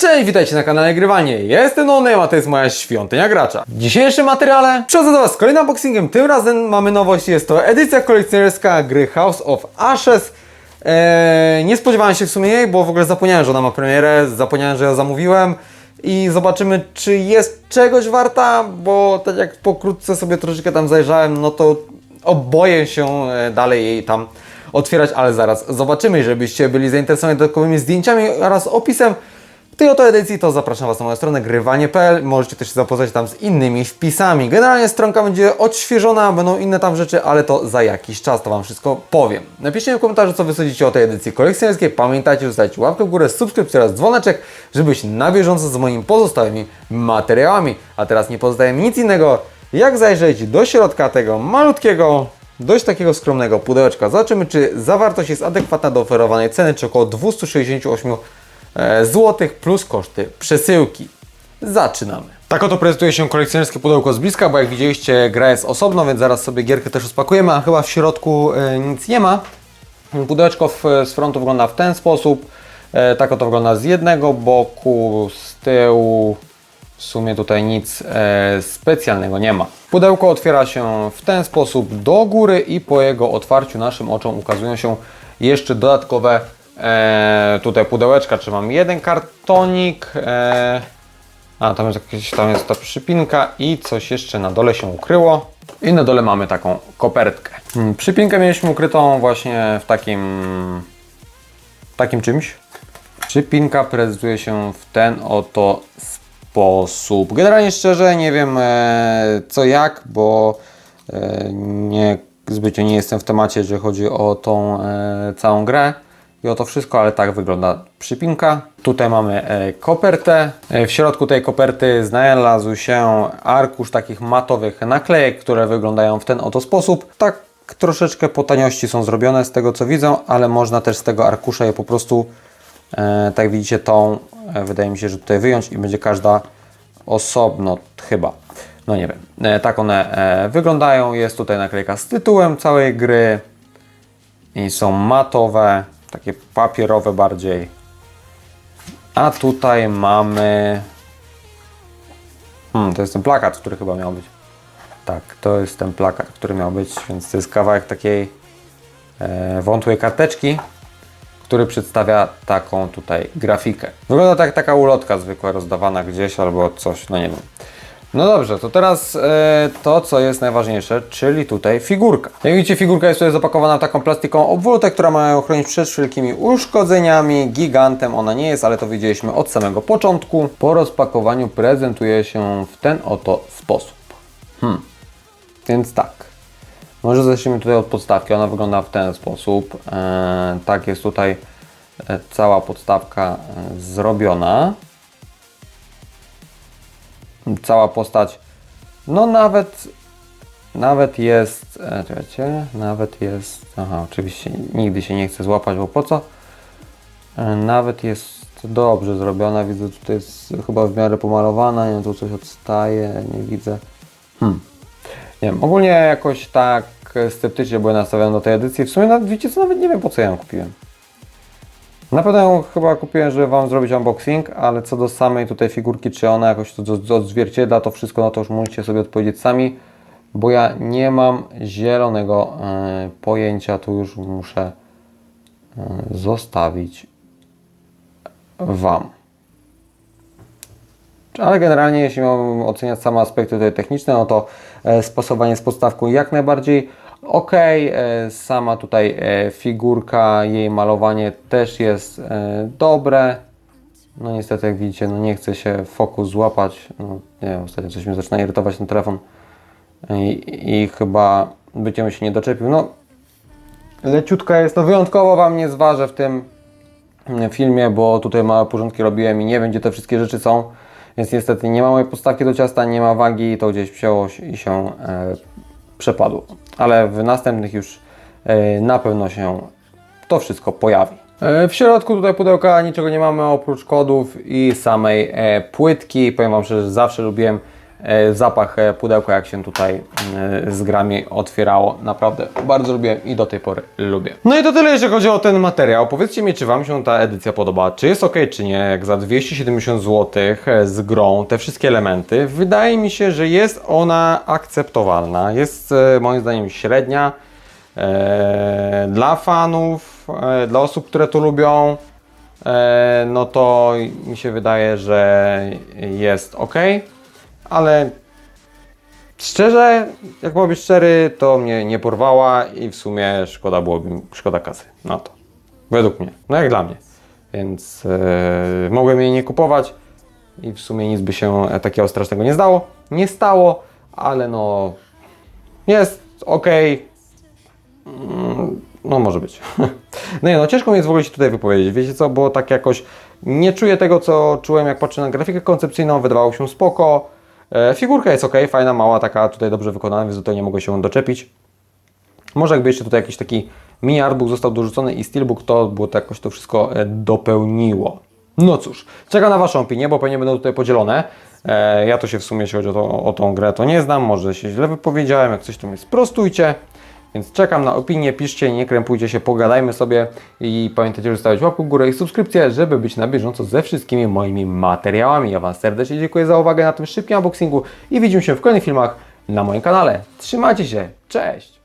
Cześć, witajcie na kanale Grywanie. Jestem Nonem, a to jest moja świątynia gracza. W dzisiejszym materiale przychodzę do Was z kolejnym unboxingiem. Tym razem mamy nowość, jest to edycja kolekcjonerska gry House of Ashes. Eee, nie spodziewałem się w sumie jej, bo w ogóle zapomniałem, że ona ma premierę, zapomniałem, że ją zamówiłem. I zobaczymy, czy jest czegoś warta, bo tak jak pokrótce sobie troszeczkę tam zajrzałem, no to oboję się e, dalej jej tam otwierać, ale zaraz zobaczymy. Żebyście byli zainteresowani dodatkowymi zdjęciami oraz opisem tej oto edycji, to zapraszam Was na moją stronę grywanie.pl. Możecie też się zapoznać tam z innymi wpisami. Generalnie stronka będzie odświeżona, będą inne tam rzeczy, ale to za jakiś czas, to Wam wszystko powiem. Napiszcie w komentarzu, co Wy sądzicie o tej edycji kolekcjonerskiej. Pamiętajcie, zostawić łapkę w górę, subskrypcję oraz dzwoneczek, żeby być na bieżąco z moimi pozostałymi materiałami. A teraz nie pozostaje mi nic innego, jak zajrzeć do środka tego malutkiego, dość takiego skromnego pudełeczka. Zobaczymy, czy zawartość jest adekwatna do oferowanej ceny, czy około 268 e, złotych plus koszty przesyłki. Zaczynamy. Tak oto prezentuje się kolekcjonerskie pudełko z bliska, bo jak widzieliście gra jest osobno, więc zaraz sobie gierkę też rozpakujemy, a chyba w środku e, nic nie ma. Pudełeczko z frontu wygląda w ten sposób. E, tak oto wygląda z jednego boku, z tyłu. W sumie tutaj nic specjalnego nie ma. Pudełko otwiera się w ten sposób do góry i po jego otwarciu naszym oczom ukazują się jeszcze dodatkowe e, tutaj pudełeczka, czy mam jeden kartonik, e, a tam jest jakieś, tam jest ta przypinka i coś jeszcze na dole się ukryło. I na dole mamy taką kopertkę. Hmm, Przypinkę mieliśmy ukrytą właśnie w takim, takim czymś. Przypinka prezentuje się w ten oto sposób. Generalnie szczerze nie wiem e, co jak, bo e, nie, zbytnio nie jestem w temacie, jeżeli chodzi o tą e, całą grę i o to wszystko, ale tak wygląda przypinka. Tutaj mamy e, kopertę. E, w środku tej koperty znalazł się arkusz takich matowych naklejek, które wyglądają w ten oto sposób. Tak troszeczkę po taniości są zrobione z tego co widzę, ale można też z tego arkusza je po prostu E, tak widzicie tą, wydaje mi się, że tutaj wyjąć i będzie każda osobno chyba. No nie wiem. Tak one wyglądają. Jest tutaj naklejka z tytułem całej gry. I są matowe, takie papierowe bardziej. A tutaj mamy... Hmm, to jest ten plakat, który chyba miał być. Tak, to jest ten plakat, który miał być, więc to jest kawałek takiej e, wątłej karteczki który przedstawia taką tutaj grafikę. Wygląda tak taka ulotka zwykła rozdawana gdzieś albo coś, no nie wiem. No dobrze, to teraz e, to, co jest najważniejsze, czyli tutaj figurka. Jak widzicie, figurka jest tutaj zapakowana w taką plastikową obwódkę, która ma ją chronić przed wszelkimi uszkodzeniami. Gigantem ona nie jest, ale to widzieliśmy od samego początku. Po rozpakowaniu prezentuje się w ten oto sposób. Hmm. Więc tak. Może zacznijmy tutaj od podstawki. Ona wygląda w ten sposób. E, tak jest tutaj e, cała podstawka zrobiona. Cała postać, no nawet, nawet jest, e, czekajcie, nawet jest, aha, oczywiście nigdy się nie chce złapać, bo po co? E, nawet jest dobrze zrobiona, widzę tutaj jest chyba w miarę pomalowana, nie tu coś odstaje, nie widzę. Hmm. Nie wiem, ogólnie jakoś tak sceptycznie byłem nastawiony do tej edycji. W sumie, nawet, wiecie co, nawet nie wiem po co ja ją kupiłem. Na pewno chyba kupiłem, żeby Wam zrobić unboxing, ale co do samej tutaj figurki, czy ona jakoś to odzwierciedla to wszystko, no to już musicie sobie odpowiedzieć sami, bo ja nie mam zielonego e, pojęcia, tu już muszę e, zostawić Wam. Ale generalnie, jeśli mam oceniać same aspekty tutaj techniczne, no to e, spasowanie z podstawką jak najbardziej ok. E, sama tutaj e, figurka, jej malowanie też jest e, dobre. No niestety, jak widzicie, no nie chce się fokus złapać. No, nie wiem, ostatnio coś mnie zaczyna irytować ten telefon i, i chyba byciem się nie doczepił. No, leciutka jest, no wyjątkowo Wam nie zważę w tym filmie, bo tutaj małe porządki robiłem i nie wiem, gdzie te wszystkie rzeczy są. Więc niestety nie ma mojej podstawki do ciasta, nie ma wagi, to gdzieś wzięło się i się przepadło. Ale w następnych już e, na pewno się to wszystko pojawi. E, w środku tutaj pudełka niczego nie mamy oprócz kodów i samej e, płytki. Powiem Wam szczerze, że zawsze lubiłem zapach e, pudełka, jak się tutaj e, z grami otwierało. Naprawdę bardzo lubię i do tej pory lubię. No i to tyle, jeżeli chodzi o ten materiał. Powiedzcie mi, czy Wam się ta edycja podoba, czy jest ok, czy nie, jak za 270 zł z grą, te wszystkie elementy. Wydaje mi się, że jest ona akceptowalna. Jest e, moim zdaniem średnia. E, dla fanów, e, dla osób, które to lubią, e, no to mi się wydaje, że jest ok, ale szczerze, jak mam być szczery, to mnie nie porwała i w sumie szkoda byłoby, szkoda kasy na to. Według mnie, no jak dla mnie. Więc e, mogłem jej nie kupować i w sumie nic by się takiego strasznego nie zdało, nie stało, ale no jest ok, no może być. No nie, no ciężko mi jest w ogóle się tutaj wypowiedzieć. Wiecie co, bo tak jakoś nie czuję tego, co czułem jak patrzę na grafikę koncepcyjną, wydawało się spoko. E, figurka jest ok, fajna, mała, taka tutaj dobrze wykonana, więc tutaj nie mogę się doczepić. Może jakby jeszcze tutaj jakiś taki mini artbook został dorzucony i steelbook, to było to jakoś to wszystko e, dopełniło. No cóż, czekam na Waszą opinię, bo pewnie będą tutaj podzielone. E, ja to się w sumie, jeśli chodzi o, to, o tą grę, to nie znam, może się źle wypowiedziałem, jak coś to mnie sprostujcie. Więc czekam na opinię, piszcie, nie krępujcie się, pogadajmy sobie i pamiętajcie, że zostawić łapkę w górę i subskrypcję, żeby być na bieżąco ze wszystkimi moimi materiałami. Ja Wam serdecznie dziękuję za uwagę na tym szybkim unboxingu i widzimy się w kolejnych filmach na moim kanale. Trzymajcie się, cześć!